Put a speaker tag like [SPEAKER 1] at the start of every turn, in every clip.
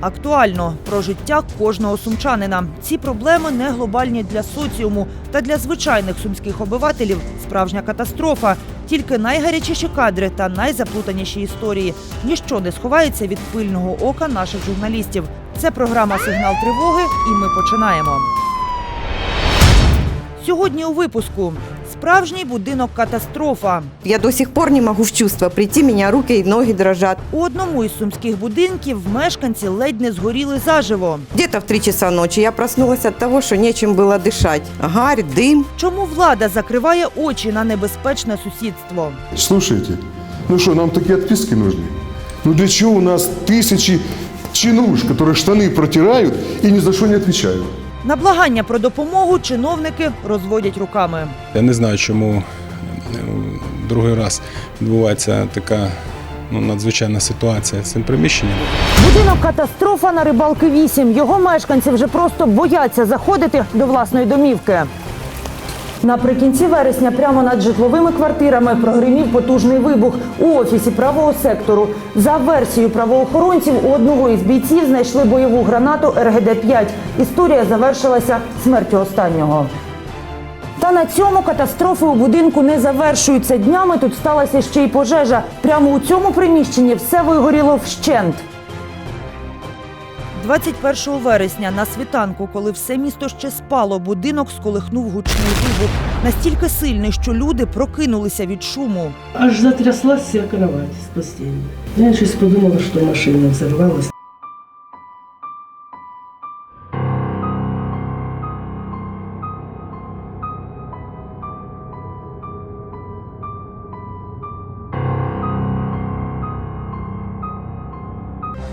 [SPEAKER 1] Актуально про життя кожного сумчанина. Ці проблеми не глобальні для соціуму та для звичайних сумських обивателів справжня катастрофа. Тільки найгарячіші кадри та найзаплутаніші історії. Ніщо не сховається від пильного ока наших журналістів. Це програма Сигнал тривоги, і ми починаємо. Сьогодні у випуску справжній будинок катастрофа.
[SPEAKER 2] Я до сих пор не могу в чувство прийти, меня руки и ноги дрожат.
[SPEAKER 1] У одному із сумських будинків мешканці ледь не згоріли заживо.
[SPEAKER 2] Где-то в 3 часа ночи я проснулась от того, что нечем было дышать. Гарь, дым.
[SPEAKER 1] Чому влада закриває очі на небезпечне сусідство?
[SPEAKER 3] Слушайте, ну что, нам такие отписки нужны? Ну для чего у нас тысячи чинуш, которые штаны протирают и ни за что не отвечают?
[SPEAKER 1] На благання про допомогу чиновники розводять руками.
[SPEAKER 4] Я не знаю, чому е, другий раз відбувається така ну, надзвичайна ситуація з цим приміщенням.
[SPEAKER 1] Будинок катастрофа на рибалки 8. Його мешканці вже просто бояться заходити до власної домівки. Наприкінці вересня прямо над житловими квартирами прогримів потужний вибух у офісі правого сектору. За версією правоохоронців, у одного із бійців знайшли бойову гранату РГД-5. Історія завершилася смертю останнього. Та на цьому катастрофи у будинку не завершуються. Днями тут сталася ще й пожежа. Прямо у цьому приміщенні все вигоріло вщент. 21 вересня на світанку, коли все місто ще спало, будинок сколихнув гучний вибух. Настільки сильний, що люди прокинулися від шуму.
[SPEAKER 5] Аж затряслася кровать з постійно. Я щось подумала, що машина взорвалась.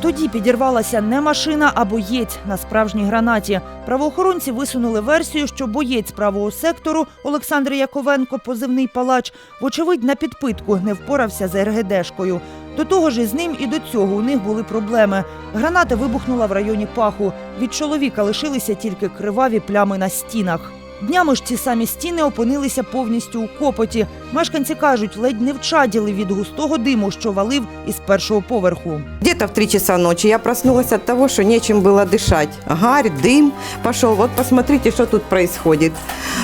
[SPEAKER 1] Тоді підірвалася не машина, а боєць на справжній гранаті. Правоохоронці висунули версію, що боєць правого сектору Олександр Яковенко, позивний палач, вочевидь на підпитку не впорався з РГДшкою. До того ж, із ним і до цього у них були проблеми. Граната вибухнула в районі паху. Від чоловіка лишилися тільки криваві плями на стінах. Днями ж ці самі стіни опинилися повністю у копоті. Мешканці кажуть, ледь не вчаділи від густого диму, що валив із першого поверху.
[SPEAKER 2] Где-то в 3 часа ночи я проснулась от того, что нечем было дышать. Гарь, дым пошел. Вот посмотрите, что тут происходит.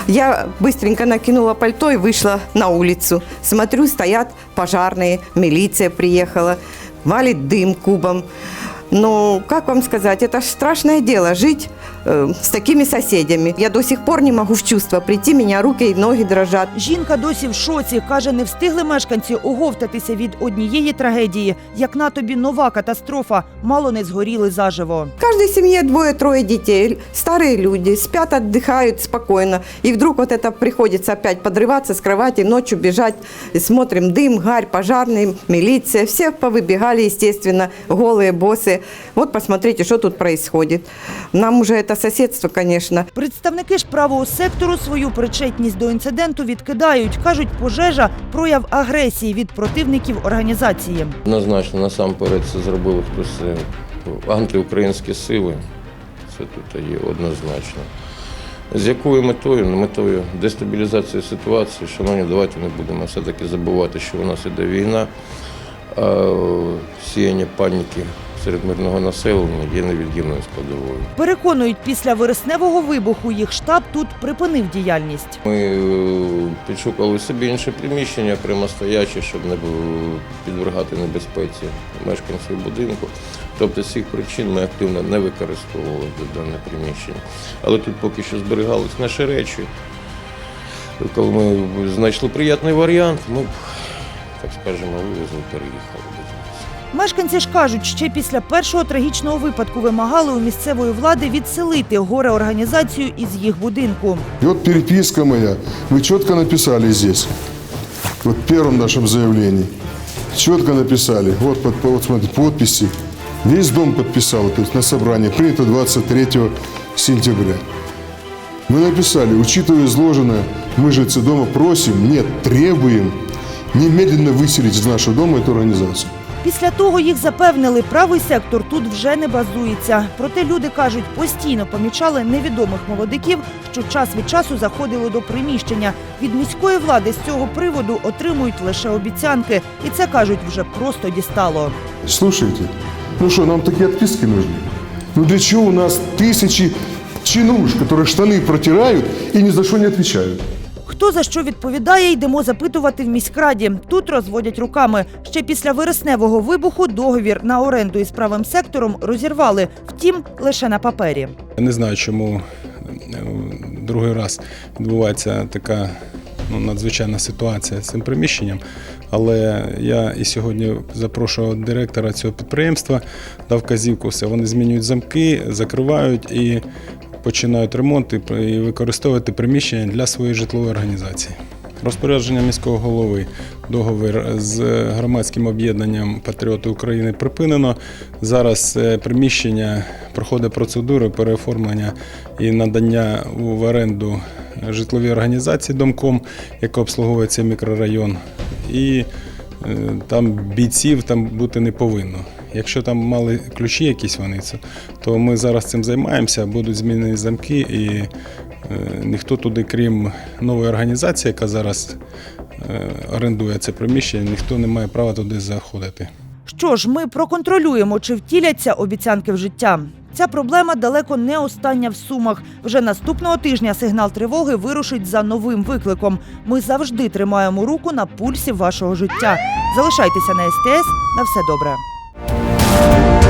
[SPEAKER 2] Я быстренько накинула пальто и вышла на улицу. Смотрю, стоят пожарные, милиция приехала, валит дым кубом. Ну, как вам сказать, это ж страшное дело жить э, с такими соседями. Я до сих пор не могу в чувство прийти, меня руки и ноги дрожат.
[SPEAKER 1] Жінка досі в шоці. Каже, не встигли мешканці оговтатися від однієї трагедії, як на тобі нова катастрофа, мало не згоріли заживо.
[SPEAKER 2] В каждой семье двое-трое детей, старые люди, спят, отдыхают спокойно. И вдруг вот это приходится опять подрываться с кровати, ночью бежать. И смотрим дым, гарь, пожарные, милиция. Все повыбегали, естественно, голые, боссы. Вот посмотрите, что тут происходит. Нам уже это соседство, конечно,
[SPEAKER 1] Представники ж правого сектору свою причетність до інциденту відкидають. кажуть, пожежа прояв агресії від противників організації.
[SPEAKER 6] Однозначно, насамперед це зробили хтось е, антиукраїнські сили. Це тут є однозначно. З якою метою? Ну, метою дестабілізації ситуації. Шановні, давайте не будемо все-таки забувати, що у нас іде війна, сіяння паніки серед мирного населення є невід'ємною складовою.
[SPEAKER 1] Переконують, після вересневого вибуху їх штаб тут припинив діяльність.
[SPEAKER 6] Ми е, підшукали собі інше приміщення, прямостояче, щоб не підвергати небезпеці мешканців будинку. Тобто з цих причин ми активно не використовували дане приміщення. Але тут поки що зберігались наші речі. Коли ми знайшли приятний варіант, ми, так скажемо, вивезли, переїхали.
[SPEAKER 1] Мешканці ж кажуть, ще після першого трагічного випадку вимагали у місцевої влади відселити горе організацію із їх будинку.
[SPEAKER 3] И вот переписка моя, мы четко написали здесь, вот в первом нашем заявлении, четко написали, вот, под, вот смотрите, подписи, весь дом подписал, то есть на собрании, принято 23 сентября. Мы написали, учитывая изложенное, мы жильцы дома просим, нет, требуем немедленно выселить из нашего дома эту организацию.
[SPEAKER 1] Після того їх запевнили, правий сектор тут вже не базується. Проте люди кажуть, постійно помічали невідомих молодиків, що час від часу заходили до приміщення. Від міської влади з цього приводу отримують лише обіцянки, і це кажуть вже просто дістало.
[SPEAKER 3] Слушайте, Ну что, нам такие отписки нужны? Ну для чего у нас тысячи чинуш, которые штаны протирают и ни за что не отвечают?
[SPEAKER 1] Хто за що відповідає, йдемо запитувати в міськраді. Тут розводять руками. Ще після вересневого вибуху договір на оренду із правим сектором розірвали. Втім, лише на папері.
[SPEAKER 4] Я не знаю, чому е, другий раз відбувається така ну, надзвичайна ситуація з цим приміщенням. Але я і сьогодні запрошував директора цього підприємства, дав вказівку все. Вони змінюють замки, закривають і починають ремонт і використовувати приміщення для своєї житлової організації. Розпорядження міського голови договір з громадським об'єднанням Патріоти України припинено. Зараз е, приміщення проходить процедури переоформлення і надання в оренду житловій організації Домком, яка обслуговує цей мікрорайон. І е, там бійців там бути не повинно. Якщо там мали ключі якісь вони, це- то ми зараз цим займаємося, будуть змінені замки, і е, ніхто туди, крім нової організації, яка зараз е, орендує це приміщення, ніхто не має права туди заходити.
[SPEAKER 1] Що ж, ми проконтролюємо, чи втіляться обіцянки в життя. Ця проблема далеко не остання в сумах. Вже наступного тижня сигнал тривоги вирушить за новим викликом. Ми завжди тримаємо руку на пульсі вашого життя. Залишайтеся на СТС. На все добре. Thank you.